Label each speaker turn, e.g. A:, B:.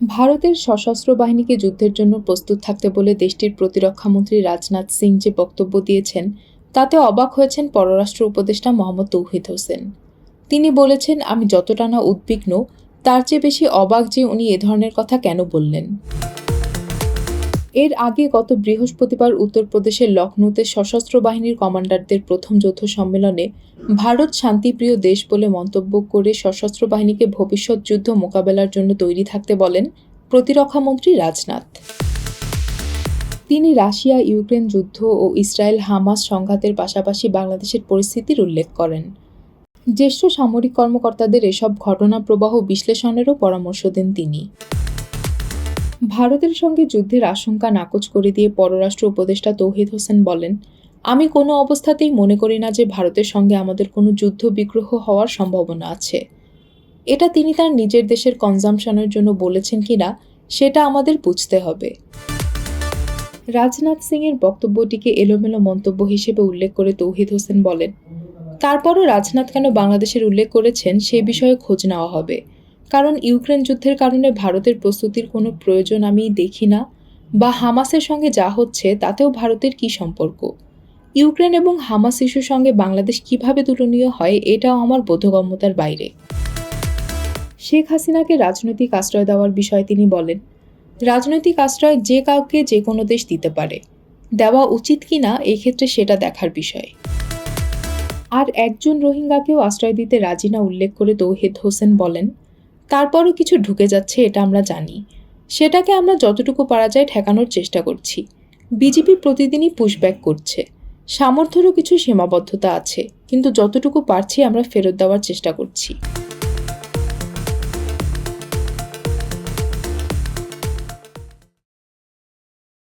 A: ভারতের সশস্ত্র বাহিনীকে যুদ্ধের জন্য প্রস্তুত থাকতে বলে দেশটির প্রতিরক্ষামন্ত্রী রাজনাথ সিং যে বক্তব্য দিয়েছেন, তাতে অবাক হয়েছেন পররাষ্ট্র উপদেষ্টা মোহাম্মদ তৌহিদ হোসেন। তিনি বলেছেন, আমি যতটা না উদ্বিগ্ন, তার চেয়ে বেশি অবাক যে উনি এ ধরনের কথা কেন বললেন। এর আগে গত বৃহস্পতিবার উত্তরপ্রদেশের লখনৌতে সশস্ত্র বাহিনীর কমান্ডারদের প্রথম যৌথ সম্মেলনে ভারত শান্তিপ্রিয় দেশ বলে মন্তব্য করে সশস্ত্র বাহিনীকে ভবিষ্যৎ যুদ্ধ মোকাবেলার জন্য তৈরি থাকতে বলেন প্রতিরক্ষামন্ত্রী রাজনাথ। তিনি রাশিয়া, ইউক্রেন যুদ্ধ ও ইসরায়েল হামাস সংঘাতের পাশাপাশি বাংলাদেশের পরিস্থিতির উল্লেখ করেন। জ্যেষ্ঠ সামরিক কর্মকর্তাদের এসব ঘটনা প্রবাহ বিশ্লেষণেরও পরামর্শ দেন তিনি। ভারতের সঙ্গে যুদ্ধের আশঙ্কা নাকচ করে দিয়ে পররাষ্ট্র উপদেষ্টা তৌহিদ হোসেন বলেন, আমি কোনো অবস্থাতেই মনে করি না যে ভারতের সঙ্গে আমাদের কোনো যুদ্ধ বিগ্রহ হওয়ার সম্ভাবনা আছে। এটা তিনি তার নিজের দেশের কনজামশনের জন্য বলেছেন কিনা, সেটা আমাদের বুঝতে হবে। রাজনাথ সিংয়ের বক্তব্যটিকে এলোমেলো মন্তব্য হিসেবে উল্লেখ করে তৌহিদ হোসেন বলেন, তারপরও রাজনাথ কেন বাংলাদেশের উল্লেখ করেছেন সে বিষয়ে খোঁজ নেওয়া হবে। কারণ ইউক্রেন যুদ্ধের কারণে ভারতের প্রস্তুতির কোনো প্রয়োজন আমি দেখি না, বা হামাসের সঙ্গে যা হচ্ছে তাতেও ভারতের কী সম্পর্ক? ইউক্রেন এবং হামাস ইস্যুর সঙ্গে বাংলাদেশ কীভাবে তুলনীয় হয় এটাও আমার বোধগম্যতার বাইরে। শেখ হাসিনাকে রাজনৈতিক আশ্রয় দেওয়ার বিষয়ে তিনি বলেন, রাজনৈতিক আশ্রয় যে কাউকে যে কোনো দেশ দিতে পারে। দেওয়া উচিত কি কিনা এক্ষেত্রে সেটা দেখার বিষয়। আর একজন রোহিঙ্গাকেও আশ্রয় দিতে রাজি না উল্লেখ করে তৌহিদ হোসেন বলেন তারপরও কিছু ঢুকে যাচ্ছে এটা আমরা জানি। সেটাকে আমরা যতটুকু পারা যায় ঠেকানোর চেষ্টা করছি। বিজেপি প্রতিদিনই পুশব্যাক করছে। সামর্থ্যেরও কিছু সীমাবদ্ধতা আছে, কিন্তু যতটুকু পারছি আমরা ফেরত দেওয়ার চেষ্টা করছি।